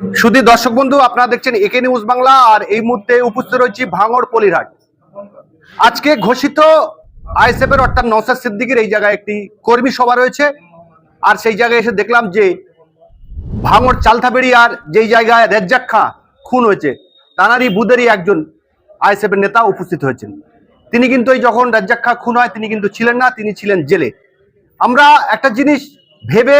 শুধু দর্শক বন্ধু, আপনারা দেখছেন একে নিউজ বাংলা, আর এই মুহূর্তে উপস্থিত রয়েছি ভাঙড় পলিরহাট। আজকে ঘোষিত আইএসএফ এর অর্থাৎ নওসাদ সিদ্দিকের এই জায়গায় একটি কর্মী সভা রয়েছে। আর সেই জায়গায় এসে দেখলাম যে ভাঙড় চালথাবেড়ি আর যেই জায়গায় রেজ্জাক খুন হয়েছে তানারই বুদেরই একজন আইএসএফ এর নেতা উপস্থিত হয়েছেন। তিনি কিন্তু এই যখন রাজ্জাক খুন হয়, তিনি কিন্তু ছিলেন না, তিনি ছিলেন জেলে। আমরা একটা জিনিস ভেবে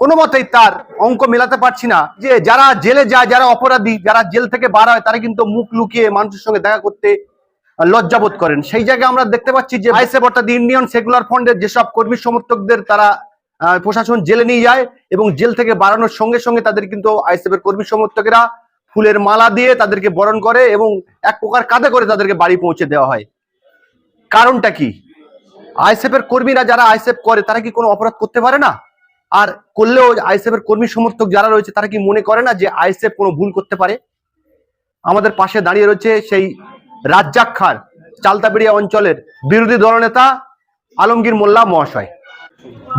কোনো মতেই তার অঙ্ক মেলাতে পারছি না যে যারা জেলে যায়, যারা অপরাধী, যারা জেল থেকে বার হয়, তারা কিন্তু মুখ লুকিয়ে মানুষের সঙ্গে দেখা করতে লজ্জাবোধ করেন। সেই জায়গায় আমরা দেখতে পাচ্ছি যে আইসেফ অর্থাৎ ইন্ডিয়ান সেকুলার ফ্রন্টের যেসব কর্মী সমর্থকদের তারা প্রশাসন জেলে নিয়ে যায় এবং জেল থেকে বাড়ানোর সঙ্গে সঙ্গে তাদের কিন্তু আইসেফ এর কর্মী সমর্থকেরা ফুলের মালা দিয়ে তাদেরকে বরণ করে এবং এক প্রকার কাঁধে করে তাদেরকে বাড়ি পৌঁছে দেওয়া হয়। কারণটা কি? আইসেফ এর কর্মীরা যারা আইসেফ করে, তারা কি কোনো অপরাধ করতে পারে না? আর করলেও আইসেফ এর কর্মী সমর্থক যারা রয়েছে, তারা কি মনে করে না যে আইসেফ কোনো ভুল করতে পারে? আমাদের পাশে দাঁড়িয়ে রয়েছে সেই রাজ্জাক খান চালতাবেড়িয়া অঞ্চলের বিরোধী দলনেতা আলমগীর মোল্লা মহাশয়।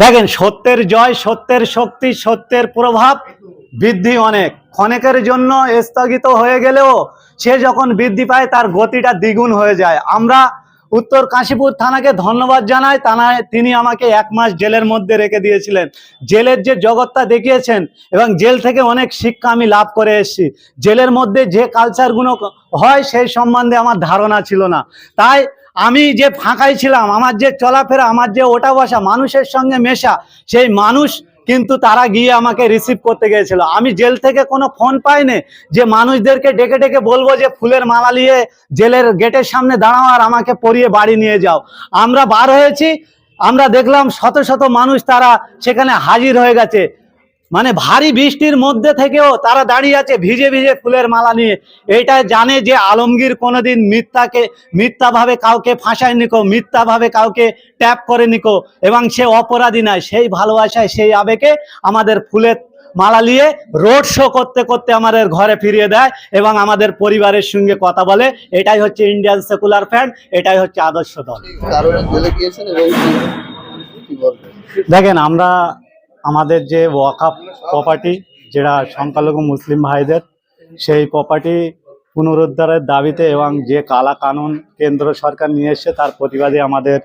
দেখেন, সত্যের জয়, সত্যের শক্তি, সত্যের প্রভাব বৃদ্ধি অনেক। ক্ষণেকের জন্য স্থগিত হয়ে গেলেও সে যখন বৃদ্ধি পায়, তার গতিটা দ্বিগুণ হয়ে যায়। আমরা উত্তর কাশীপুর থানাকে ধন্যবাদ জানাই। থানায় তিনি আমাকে এক মাস জেলের মধ্যে রেখে দিয়েছিলেন। জেলের যে জগৎটা দেখিয়েছেন এবং জেল থেকে অনেক শিক্ষা আমি লাভ করে এসেছি। জেলের মধ্যে যে কালচারগুলো হয়, সেই সম্বন্ধে আমার ধারণা ছিল না। তাই আমি যে ফাঁকাই ছিলাম, আমার যে চলাফেরা, আমার যে ওটা বসা, মানুষের সঙ্গে মেশা, সেই মানুষ কিন্তু তারা গিয়ে আমাকে রিসিভ করতে গিয়েছিল। আমি জেল থেকে কোনো ফোন পাইনি যে মানুষদেরকে ডেকে ডেকে বলব যে ফুলের মালা নিয়ে জেলের গেটের সামনে দাঁড়াও আর আমাকে পরিয়ে বাড়ি নিয়ে যাও। আমরা বার হয়েছি, আমরা দেখলাম শত শত মানুষ তারা সেখানে হাজির হয়ে গেছে। মানে ভারী বৃষ্টির মধ্যে থেকেও তারা দাঁড়িয়ে আছে ভিজে ভিজে ফুলের মালা নিয়ে। এটা জানে যে আলমগীর কোনোদিন মিথ্যাকে মিথ্যাভাবে কাউকে ফাঁসায় নিকো মিথ্যাভাবে কাউকে ট্যাপ করে নিকো এবং সে অপরাধী নয়। সেই ভালোবাসায় সেই আবেগে আমাদের ফুলের মালা নিয়ে রোড শো করতে করতে আমাদের ঘরে ফিরিয়ে দেয় এবং আমাদের পরিবারের সঙ্গে কথা বলে। এটাই হচ্ছে ইন্ডিয়ান সেকুলার ফ্যান্ড এটাই হচ্ছে আদর্শ দল। দেখেন আমরা আমাদের যে ওয়াকাপ প্রপার্টি যেটা সংখ্যালঘু মুসলিম ভাইদের, সেই প্রপার্টি পুনরুদ্ধারের দাবিতে এবং যে কালা কানুন কেন্দ্র সরকার নিয়ে এসছে, তার প্রতিবাদে আমাদের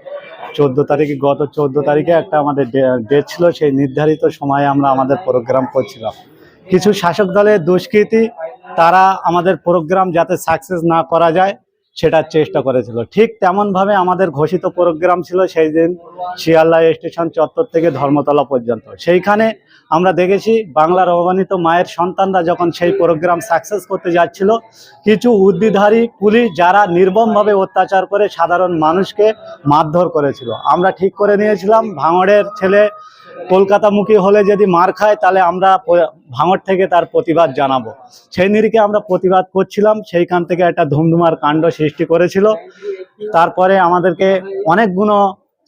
চোদ্দ তারিখে, গত চোদ্দ তারিখে একটা আমাদের ডেট ছিল, সেই নির্ধারিত সময়ে আমরা আমাদের প্রোগ্রাম করছিলাম। কিছু শাসক দলের দুষ্কৃতী, তারা আমাদের প্রোগ্রাম যাতে সাকসেস না করা যায় সেটার চেষ্টা করেছিল। ঠিক তেমনভাবে আমাদের ঘোষিত প্রোগ্রাম ছিল সেই দিন শিয়ালদা স্টেশন চত্বর থেকে ধর্মতলা পর্যন্ত। সেইখানে আমরা দেখেছি বাংলার অবমানিত মায়ের সন্তানরা যখন সেই প্রোগ্রাম সাকসেস করতে যাচ্ছিল, কিছু উদ্দিধারী পুলিশ যারা নির্মমভাবে অত্যাচার করে সাধারণ মানুষকে মারধর করেছিল। আমরা ঠিক করে নিয়েছিলাম, ভাঙড়ের ছেলে কলকাতামুখী হলে যদি মার খায়, তাহলে আমরা ভাঙর থেকে তার প্রতিবাদ জানাব। সেই নিরিখে আমরা প্রতিবাদ করছিলাম, সেইখান থেকে একটা ধুমধুমার কাণ্ড সৃষ্টি করেছিল। তারপরে আমাদেরকে অনেকগুলো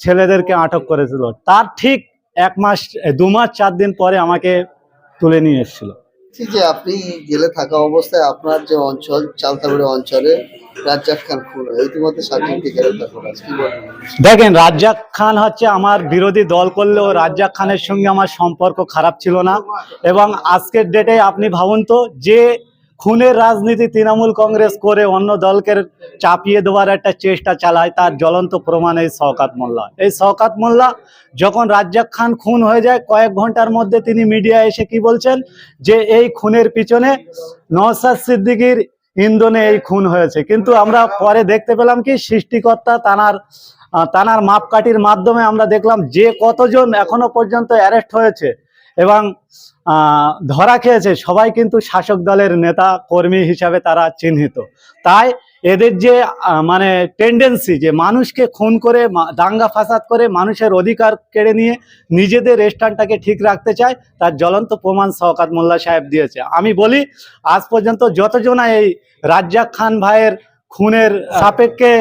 ছেলেদেরকে আটক করেছিল। তার ঠিক এক মাস, দু মাস, চার দিন পরে আমাকে তুলে নিয়ে এসেছিল। বলছি যে আপনি গেলে থাকা অবস্থায় আপনার যে অঞ্চল চালতাগুড়ি অঞ্চলে রাজ্জাক খান খুন ইতিমধ্যে সার্টিফিকেট কি দেখেন, রাজ্জাক খান হচ্ছে আমার বিরোধী দল করলেও রাজ্জাক খানের সঙ্গে আমার সম্পর্ক খারাপ ছিল না। এবং আজকের ডেটে আপনি ভাবুন তো, যে খুনের রাজনীতি তৃণমূল কংগ্রেস করে অন্য দলকে চাপিয়ে দেওয়ার একটা চেষ্টা চালায় তার জ্বলন্ত প্রমাণ এই শওকাত মোল্লা। এই শওকাত মোল্লা যখন রাজ্জাক খান খুন হয়ে যায়, কয়েক ঘণ্টার মধ্যে তিনি মিডিয়ায় এসে কি বলছেন? যে এই খুনের পিছনে নওসাদ সিদ্দিকীর ইন্ধনে এই খুন হয়েছে। কিন্তু আমরা পরে দেখতে পেলাম কি, সৃষ্টিকর্তা তানার তানার মাপকাঠির মাধ্যমে আমরা দেখলাম যে কতজন এখনও পর্যন্ত অ্যারেস্ট হয়েছে। এবং ধরা খেয়েছে। সবাই কিন্তু শাসক দলের নেতা, কর্মী হিসাবে তারা চিহ্নিত। তাই এদের যে মানে টেন্ডেন্সি যে মানুষকে খুন করে দাঙ্গা ফাসাদ করে মানুষের অধিকার কেড়ে নিয়ে নিজেদের স্ট্যান্ডটাকে ঠিক রাখতে চায়, তার জ্বলন্ত প্রমাণ শওকাত মোল্লা সাহেব দিয়েছে। আমি বলি, আজ পর্যন্ত যতজনা এই রাজ্জাক খান ভাইয়ের খুনের সাপেক্ষে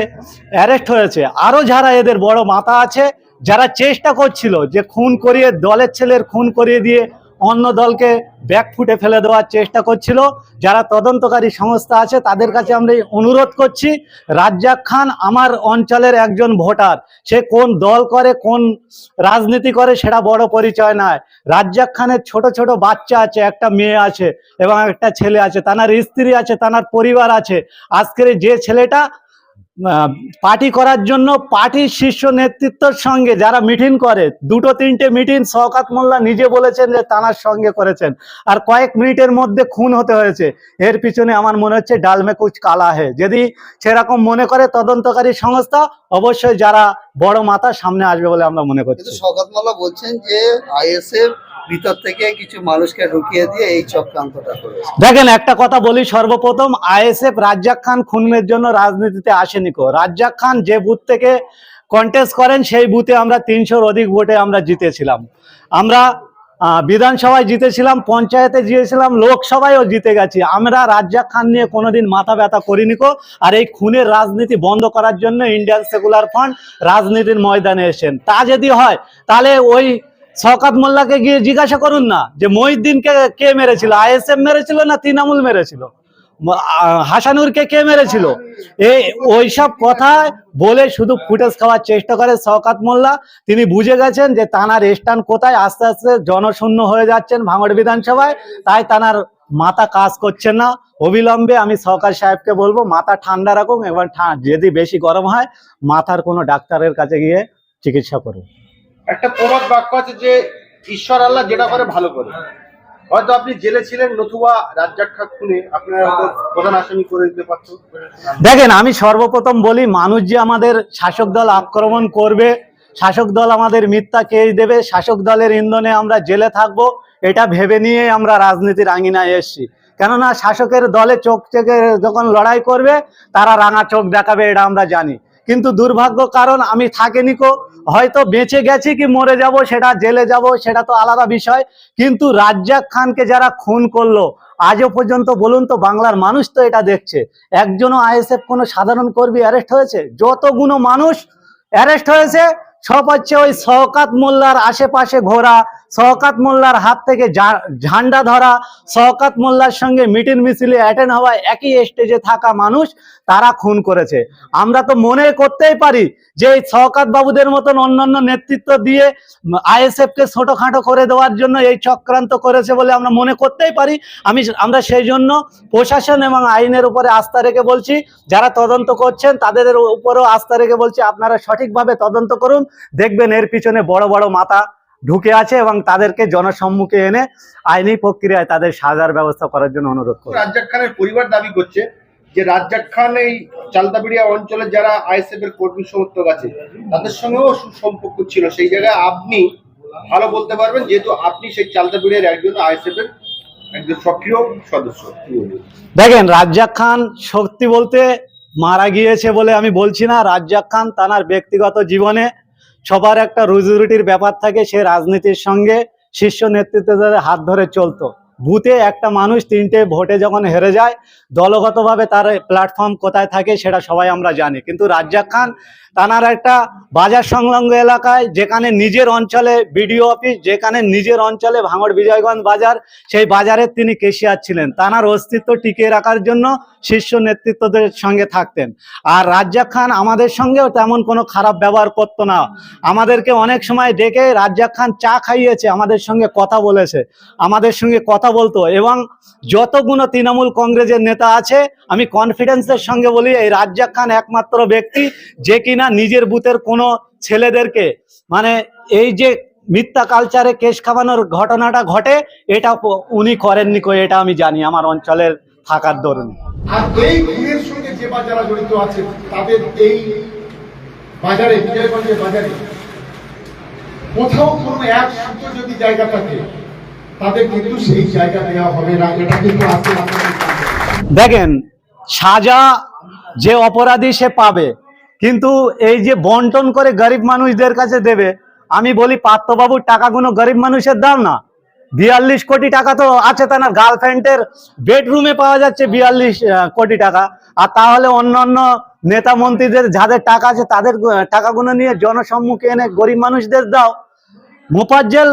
অ্যারেস্ট হয়েছে আরও যারা এদের বড় মাথা আছে, যারা চেষ্টা করছিল যে খুন করিয়ে, দলের ছেলের খুন করিয়ে দিয়ে অন্য দলকে ব্যাকফুটে ফেলে দেওয়ার চেষ্টা করছিল। যারা তদন্তকারী সংস্থা আছে, তাদের কাছে আমরা অনুরোধ করছি, রাজ্জাক খান আমার অঞ্চলের একজন ভোটার। সে কোন দল করে, কোন রাজনীতি করে সেটা বড় পরিচয় নয়। রাজ্জাক খানের ছোট ছোট বাচ্চা আছে, একটা মেয়ে আছে এবং একটা ছেলে আছে, তানার স্ত্রী আছে, তানার পরিবার আছে। আজকের যে ছেলেটা পার্টি করার জন্য পার্টির শীর্ষ নেতৃত্বের সঙ্গে যারা মিটিং করে, দুটো তিনটে মিটিং শওকাত মোল্লা নিজে বলেছেন যে তানার সঙ্গে করেছেন। আর কয়েক মিনিটের মধ্যে খুন হতে হয়েছে। এর পিছনে আমার মনে হচ্ছে ডালমে কুচ কালা হে। যদি সেরকম মনে করে তদন্তকারী সংস্থা, অবশ্যই যারা বড় মাথা সামনে আসবে বলে আমরা মনে করছি। শওকত মোল্লা বলছেন যে আইএসএফ ভিতর থেকে কিছু মানুষকে ঢুকিয়ে দিয়ে এই চক্রান্তটা করেছে। দেখেন, একটা কথা বলি সর্বপ্রথম, আইএসএফ রাজ্জাক খান খুনের জন্য রাজনীতিতে আসেনি কো। রাজ্জাক খান যে বুথ থেকে কন্টেস্ট করেন, সেই বুথে আমরা তিনশোর অধিক ভোটে আমরা জিতেছিলাম। আমরা বিধানসভায় জিতেছিলাম, পঞ্চায়েতে জিতেছিলাম, লোকসভায়ও জিতে গেছি। আমরা রাজ্জাক খান নিয়ে কোনোদিন মাথা ব্যথা করিনি কো। আর এই খুনের রাজনীতি বন্ধ করার জন্য ইন্ডিয়ান সেকুলার ফ্রন্ট রাজনীতির ময়দানে এসেন তা যদি হয়, তাহলে ওই শওকাত মোল্লাকে গিয়ে জিজ্ঞাসা করুন না যে মহিউদ্দিনকে কে মেরেছিল, আইএসএফ মেরেছিল না তৃণমূল মেরেছিল? হাসানুরকে কে মেরেছিল? এই ওইসব কথা বলে শুধু ফুটেজ খাওয়ার চেষ্টা করে শওকাত মোল্লা। তিনি বুঝে গেছেন যে তানার স্টান কোথায়, আস্তে আস্তে জনশূন্য হয়ে যাচ্ছেন ভাঙড় বিধানসভায়। তাই তানার মাথা কাজ করছে না। অবিলম্বে আমি সরকার সাহেবকে বলব, মাথা ঠান্ডা রাখুন এবং যদি বেশি গরম হয়, মাথার কোনো ডাক্তারের কাছে গিয়ে চিকিৎসা করুন। একটা প্রবাদ বাক্য আছে যে, ঈশ্বর আল্লাহ যেটা করে, ভালো করে। হয়তো আপনি জেলে ছিলেন, নতুবা রাজ্জাক খান খুনে আপনার প্রধান আসামি করে দিতে পারতো। দেখেন, আমি সর্বপ্রথম বলি, মানুষ যে আমাদের শাসক দল আক্রমণ করবে, শাসক দল আমাদের মিথ্যা কেস দেবে, শাসক দলের ইন্ধনে আমরা জেলে থাকব, এটা ভেবে নিয়ে আমরা রাজনীতির আঙিনায় এসেছি। কেননা শাসকের দলে চোখ থেকে যখন লড়াই করবে, তারা রাঙা চোখ দেখাবে, এটা আমরা জানি। কিন্তু দুর্ভাগ্য কারণ আমি থাকিনি কো, হয়তো বেঁচে গেছি কি মরে যাব, সেটা জেলে যাব, সেটা তো আলাদা বিষয়। কিন্তু রাজ্জাক খানকে যারা খুন করল, আজও পর্যন্ত বলুন তো বাংলার মানুষ তো এটা দেখছে। একজনও আইএসএফ কোনো সাধারণ কর্মী অ্যারেস্ট হয়েছে? যতগুলো মানুষ অ্যারেস্ট হয়েছে, সব হচ্ছে ওই শওকাত মোল্লার আশেপাশে ঘোরা শওকাত মোল্লার হাত থেকে ঝান্ডা ধরা, শওকাত মোল্লার সঙ্গে মিটিং মিছিলে অ্যাটেন্ড হওয়া একই স্টেজে থাকা মানুষ তারা খুন করেছে। আমরা তো মনে করতেই পারি যে এই শওকাত বাবুদের মতন অন্যান্য নেতৃত্ব দিয়ে আইএসএফ কে ছোটখাটো করে দেওয়ার জন্য এই চক্রান্ত করেছে বলে আমরা মনে করতেই পারি। আমি আমরা সেই জন্য প্রশাসন এবং আইনের উপরে আস্থা রেখে বলছি, যারা তদন্ত করছেন তাদের উপরেও আস্থা রেখে বলছি, আপনারা সঠিকভাবে তদন্ত করুন। দেখবেন এর পিছনে বড় বড় মাথা ঢুকে আছে এবং তাদেরকে জনসম্মুখে এনে আইনি প্রক্রিয়ায় তাদের সাজার ব্যবস্থা করার জন্য অনুরোধ করব রাজ্জাক খানের পরিবার দাবি করছে যে রাজ্জাক খান এই চালতাবিড়িয়া অঞ্চলে যারা আইএসএফ এর কর্মী সমর্থক আছে তাদের সঙ্গেও সুসম্পর্ক ছিল। সেই জায়গায় আপনি ভালো বলতে পারবেন যেহেতু আপনি সেই চালতাবিড়িয়ার একজন আইএসএফ এর একজন সক্রিয় সদস্য। দেখেন রাজ্জাক খান সত্যি বলতে মারা গিয়েছে বলে আমি বলছি না। রাজ্জাক খান তার ব্যক্তিগত জীবনে সবার একটা রুজি রুটির ব্যাপার থাকে সে রাজনীতির সঙ্গে শীর্ষ নেতৃত্বে হাত ধরে চলতো। বুথে একটা মানুষ তিনটে ভোটে যখন হেরে যায়, দলগতভাবে তার প্ল্যাটফর্ম কোথায় থাকে সেটা সবাই আমরা জানি। কিন্তু রাজ্জাক খান, তানার একটা বাজার সংলগ্ন এলাকায়, যেখানে নিজের অঞ্চলে বিডিও অফিস, যেখানে নিজের অঞ্চলে ভাঙড় বিজয়গঞ্জ বাজার, সেই বাজারের তিনি কেশিয়ার ছিলেন। তানার অস্তিত্ব টিকিয়ে রাখার জন্য শীর্ষ নেতৃত্বদের সঙ্গে থাকতেন। আর রাজ্জাক খান আমাদের সঙ্গেও তেমন কোনো খারাপ ব্যবহার করতো না। আমাদেরকে অনেক সময় ডেকে রাজ্জাক খান চা খাইয়েছে, আমাদের সঙ্গে কথা বলেছে। আমাদের সঙ্গে কথা বলতো এবং যতগুলো তৃণমূল কংগ্রেসের নেতা আছে, আমি কনফিডেন্সের সঙ্গে বলি, এই রাজ্জাক খান একমাত্র ব্যক্তি যে কিনা নিজের বুথের কোনো ছেলেদেরকে মানে এই যে মিথ্যা কালচারে কেশ খাওয়ানোর ঘটনাটা ঘটে, এটা উনি করেননি কো এটা আমি জানি, আমার অঞ্চলের থাকার দরুন। আর এই সঙ্গে যে যারা জড়িত আছে, তাদের এই বাজারে, বিজয়গঞ্জের বাজারে কোথাও কোনো এক সূত্র যদি জায়গা থাকে দেখেন, সাজা যে অপরাধী সে পাবে, কিন্তু এই যে বন্টন করে গরিব মানুষদের কাছে দেবে, আমি বলি, পার্থবাবুর টাকাগুলো গরিব মানুষের দাম না। বিয়াল্লিশ কোটি টাকা তো আছে তার গার্লফ্রেন্ডের বেডরুমে পাওয়া যাচ্ছে বিয়াল্লিশ কোটি টাকা। আর তাহলে অন্যান্য নেতা মন্ত্রীদের যাদের টাকা আছে, তাদের টাকাগুলো নিয়ে জনসম্মুখে এনে গরিব মানুষদের দাও। মোপাজ্জেল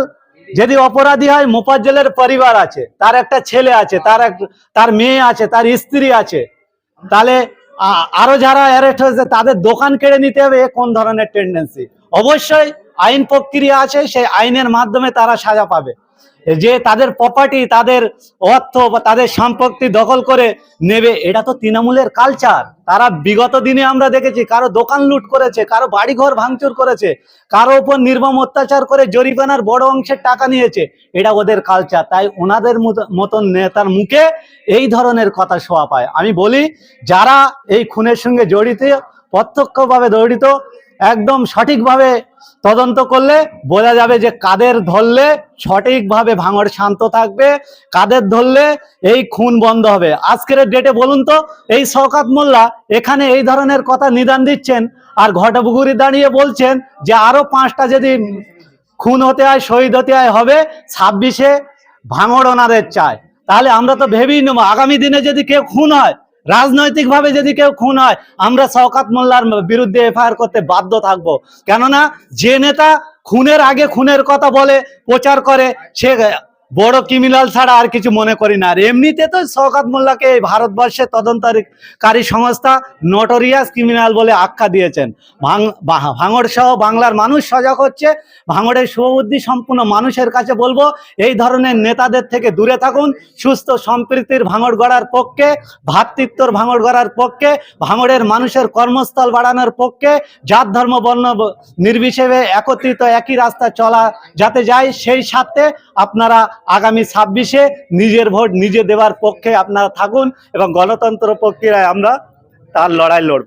যদি অপরাধী হয়, মোফাজ্জলের পরিবার আছে, তার একটা ছেলে আছে, তার এক, তার মেয়ে আছে, তার স্ত্রী আছে, তাহলে আরও যারা অ্যারেস্ট হয়েছে, তাদের দোকান কেড়ে নিতে হবে কোন ধরনের টেন্ডেন্সি অবশ্যই আইন প্রক্রিয়া আছে, সেই আইনের মাধ্যমে তারা সাজা পাবে। যে তাদের প্রপার্টি তাদের অর্থ বা তাদের সম্পত্তি দখল করে নেবে, এটা তো তৃণমূলের কালচার তারা বিগত দিনে আমরা দেখেছি, কারও দোকান লুট করেছে, কারও বাড়িঘর ভাঙচুর করেছে, কারও উপর নির্মম অত্যাচার করে জরিমানার বড় অংশের টাকা নিয়েছে, এটা ওদের কালচার তাই ওনাদের মতো- মতন নেতার মুখে এই ধরনের কথা শোয়া পায়। আমি বলি, যারা এই খুনের সঙ্গে জড়িত, প্রত্যক্ষভাবে জড়িত একদম সঠিকভাবে তদন্ত করলে বোঝা যাবে যে কাদের ধরলে সঠিকভাবে ভাঙড় শান্ত থাকবে, কাদের ধরলে এই খুন বন্ধ হবে। আজকের ডেটে বলুন তো, এই শওকাত মোল্লা এখানে এই ধরনের কথা নিদান দিচ্ছেন আর ঘটাপুকুরি দাঁড়িয়ে বলছেন যে আরও পাঁচটা যদি খুন হতে হয়, শহীদ হতে হয়, হবে ছাব্বিশে ভাঙড় ওনাদের চায়। তাহলে আমরা তো ভেবেই নেব, আগামী দিনে যদি কেউ খুন হয় রাজনৈতিকভাবে যদি কেউ খুন হয়, আমরা শওকাত মোল্লার বিরুদ্ধে এফআইআর করতে বাধ্য থাকব। কেননা, যে নেতা খুনের আগে খুনের কথা বলে, প্রচার করে, সে বড় ক্রিমিনাল ছাড়া আর কিছু মনে করি না। আর এমনিতে তো শওকাত মোল্লাকে এই ভারতবর্ষের তদন্তকারী সংস্থা নটোরিয়াস ক্রিমিনাল বলে আখ্যা দিয়েছেন। বা- ভাঙড় সহ বাংলার মানুষ সজাগ হচ্ছে। ভাঙড়ের শুভবুদ্ধি সম্পূর্ণ মানুষের কাছে বলব, এই ধরনের নেতাদের থেকে দূরে থাকুন। সুস্থ সম্প্রীতির ভাঙড় গড়ার পক্ষে, ভ্রাতৃত্বর ভাঙড় গড়ার পক্ষে, ভাঙড়ের মানুষের কর্মস্থল বাড়ানোর পক্ষে, জাত, ধর্ম, বর্ণ নির্বিশেষে একত্রিত একই রাস্তা চলা যাতে যায়, সেই সাথে আপনারা আগামী ছাব্বিশে নিজের ভোট নিজে দেওয়ার পক্ষে আপনারা থাকুন এবং গণতন্ত্র প্রক্রিয়ায় আমরা তার লড়াই লড়ব।